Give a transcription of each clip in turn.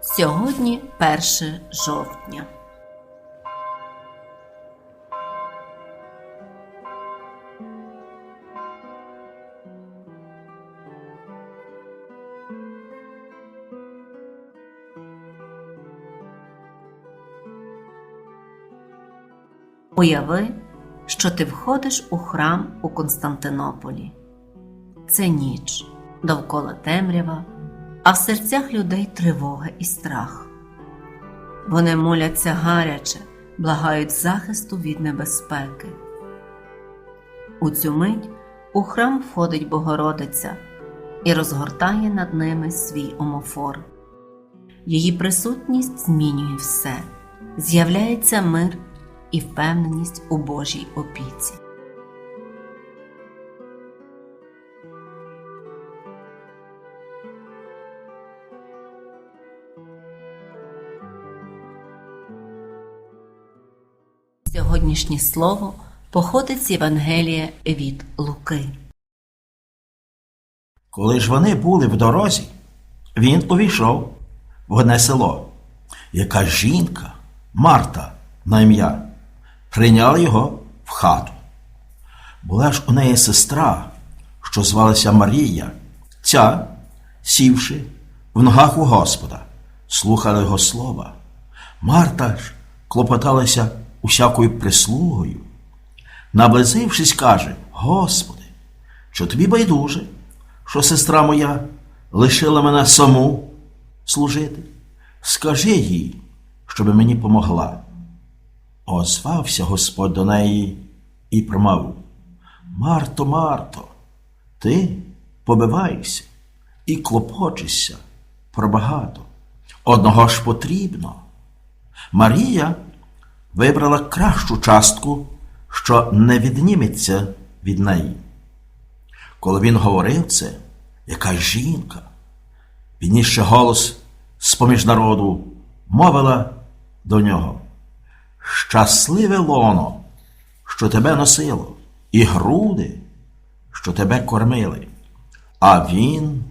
Сьогодні 1 жовтня. Уяви, що ти входиш у храм у Константинополі. Це ніч, довкола темрява, а в серцях людей тривога і страх. Вони моляться гаряче, благають захисту від небезпеки. У цю мить у храм входить Богородиця і розгортає над ними свій омофор. Її присутність змінює все, з'являється мир і впевненість у Божій опіці. Сьогоднішнє слово походить з Євангелія від Луки. Коли ж вони були в дорозі, він увійшов в одне село. Яка жінка, Марта на ім'я, прийняла його в хату. Була ж у неї сестра, що звалася Марія, ця, сівши в ногах у Господа, слухала його слова. Марта ж клопоталася усякою прислугою. Наблизившись, каже: Господи, що тобі байдуже, що сестра моя лишила мене саму служити? Скажи їй, щоби мені помогла. Озвався Господь до неї і промовив: Марто, Марто, ти побиваєшся і клопочешся про багато. Одного ж потрібно. Марія вибрала кращу частку, що не відніметься від неї. Коли він говорив це, яка жінка, піднісши голос з-поміж народу, мовила до нього Щасливе лоно, що тебе носило, і груди, що тебе кормили. А він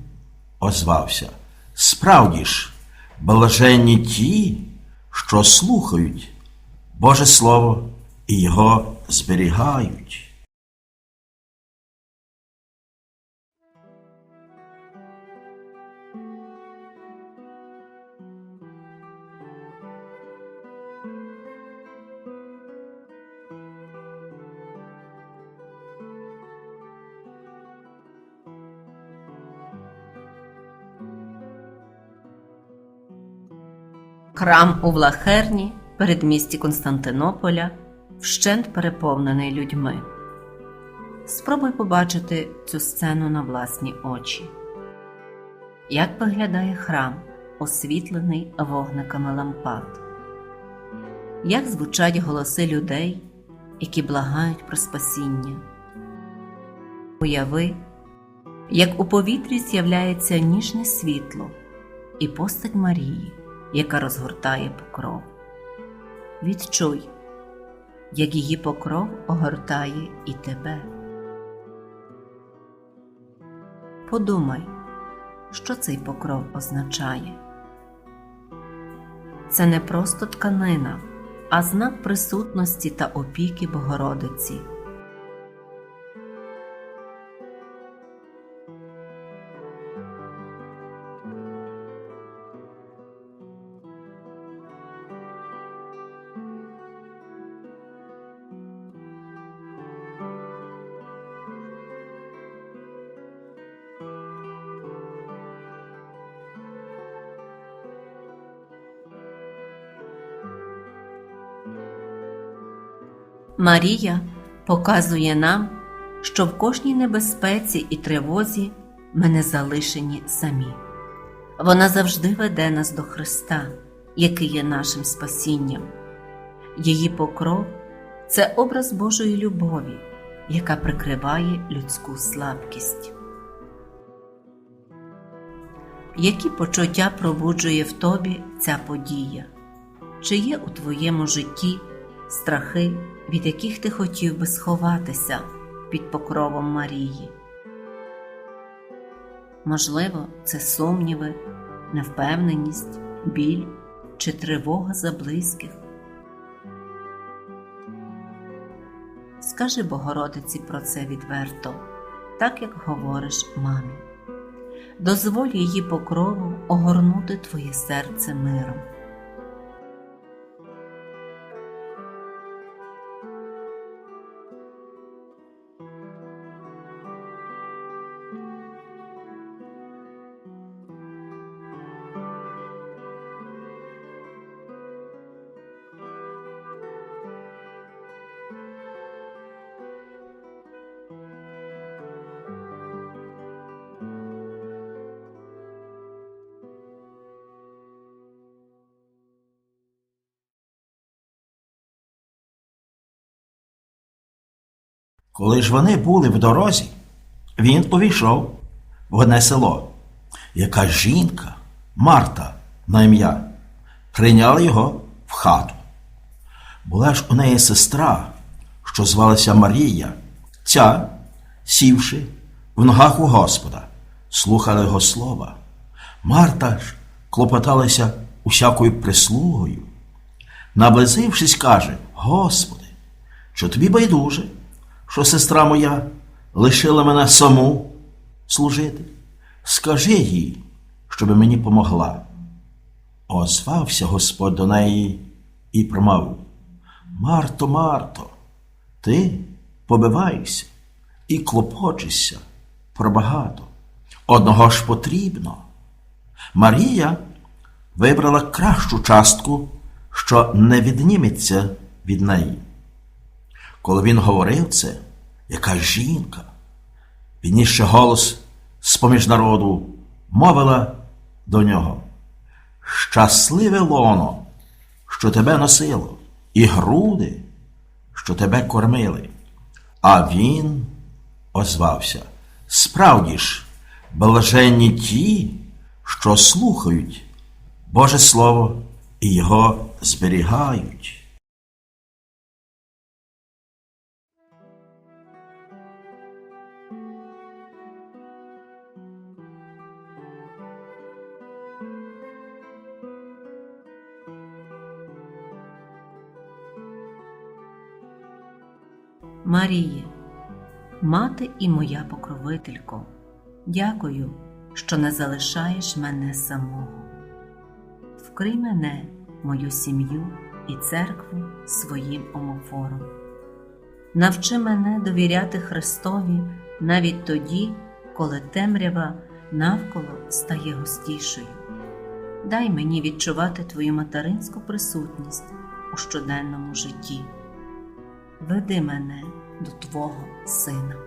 озвався Справді ж, блаженні ті, що слухають Боже Слово і його зберігають. Храм у Влахерні, передмісті Константинополя, вщент переповнений людьми. Спробуй побачити цю сцену на власні очі. Як виглядає храм, освітлений вогниками лампад? Як звучать голоси людей, які благають про спасіння? Уяви, як у повітрі з'являється ніжне світло і постать Марії, яка розгортає покров. Відчуй, як її покров огортає і тебе. Подумай, що цей покров означає. Це не просто тканина, а знак присутності та опіки Богородиці. Марія показує нам, що в кожній небезпеці і тривозі ми не залишені самі. Вона завжди веде нас до Христа, який є нашим спасінням. Її покров це образ Божої любові, яка прикриває людську слабкість. Які почуття пробуджує в тобі ця подія? Чи є у твоєму житті страхи, від яких ти хотів би сховатися під покровом Марії? Можливо, це сумніви, невпевненість, біль чи тривога за близьких. Скажи Богородиці про це відверто, так як говориш мамі. Дозволь її покрову огорнути твоє серце миром. Коли ж вони були в дорозі, він увійшов в одне село. Яка жінка, Марта на ім'я, прийняла його в хату. Була ж у неї сестра, що звалася Марія, ця, сівши в ногах у Господа, слухала його слова. Марта ж клопоталася усякою прислугою. Наблизившись, каже: Господи, що тобі байдуже, що сестра моя лишила мене саму служити. Скажи їй, щоби мені помогла. Озвався Господь до неї і промовив: Марто, Марто, ти побиваєшся і клопочешся про багато. Одного ж потрібно. Марія вибрала кращу частку, що не відніметься від неї. Коли він говорив це, яка жінка, піднісши голос з-поміж народу, мовила до нього: Щасливе лоно, що тебе носило, і груди, що тебе кормили. А він озвався: Справді ж, блаженні ті, що слухають Боже Слово і його зберігають. Маріє, мати і моя покровителько, дякую, що не залишаєш мене самого. Вкрий мене, мою сім'ю і церкву своїм омофором. Навчи мене довіряти Христові навіть тоді, коли темрява навколо стає густішою. Дай мені відчувати Твою материнську присутність у щоденному житті веди мене до Твого Сина.